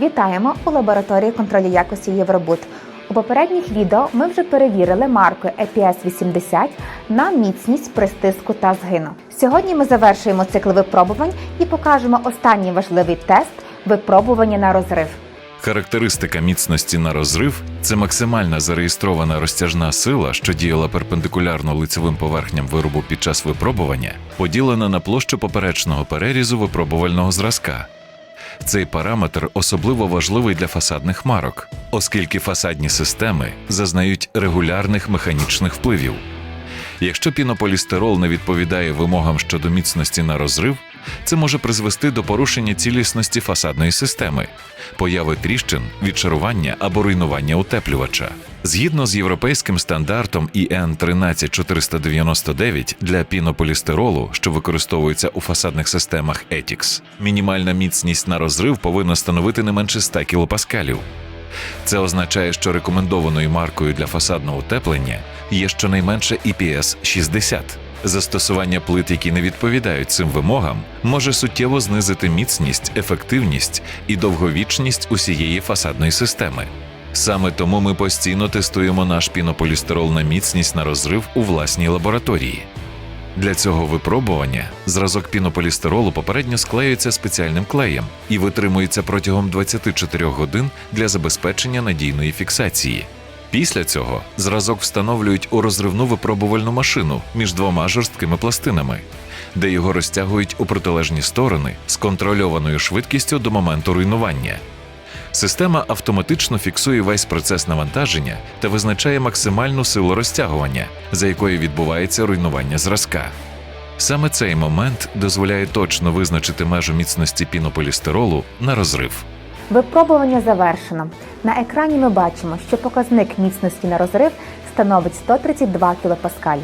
Вітаємо у лабораторії контролю якості Євробут. У попередніх відео ми вже перевірили марку EPS 80 на міцність при стиску та згину. Сьогодні ми завершуємо цикл випробувань і покажемо останній важливий тест випробування на розрив. Характеристика міцності на розрив це максимальна зареєстрована розтяжна сила, що діяла перпендикулярно лицевим поверхням виробу під час випробування, поділена на площу поперечного перерізу випробувального зразка. Цей параметр особливо важливий для фасадних марок, оскільки фасадні системи зазнають регулярних механічних впливів. Якщо пінополістирол не відповідає вимогам щодо міцності на розрив, це може призвести до порушення цілісності фасадної системи, появи тріщин, відшарування або руйнування утеплювача. Згідно з європейським стандартом EN 13499 для пінополістиролу, що використовується у фасадних системах ETICS, мінімальна міцність на розрив повинна становити не менше 100 кілопаскалів. Це означає, що рекомендованою маркою для фасадного утеплення є щонайменше EPS 60. Застосування плит, які не відповідають цим вимогам, може суттєво знизити міцність, ефективність і довговічність усієї фасадної системи. Саме тому ми постійно тестуємо наш пінополістирол на міцність на розрив у власній лабораторії. Для цього випробування зразок пінополістиролу попередньо склеюється спеціальним клеєм і витримується протягом 24 годин для забезпечення надійної фіксації. Після цього зразок встановлюють у розривну випробувальну машину між двома жорсткими пластинами, де його розтягують у протилежні сторони з контрольованою швидкістю до моменту руйнування. Система автоматично фіксує весь процес навантаження та визначає максимальну силу розтягування, за якою відбувається руйнування зразка. Саме цей момент дозволяє точно визначити межу міцності пінополістиролу на розрив. Випробування завершено. На екрані ми бачимо, що показник міцності на розрив становить 132 кПа.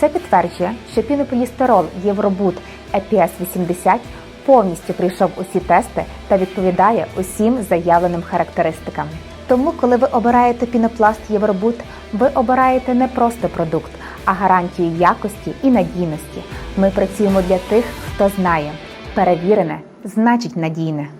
Це підтверджує, що пінополістирол Євробут EPS 80 повністю пройшов усі тести та відповідає усім заявленим характеристикам. Тому, коли ви обираєте пінопласт Євробут, ви обираєте не просто продукт, а гарантію якості і надійності. Ми працюємо для тих, хто знає. Перевірене значить надійне.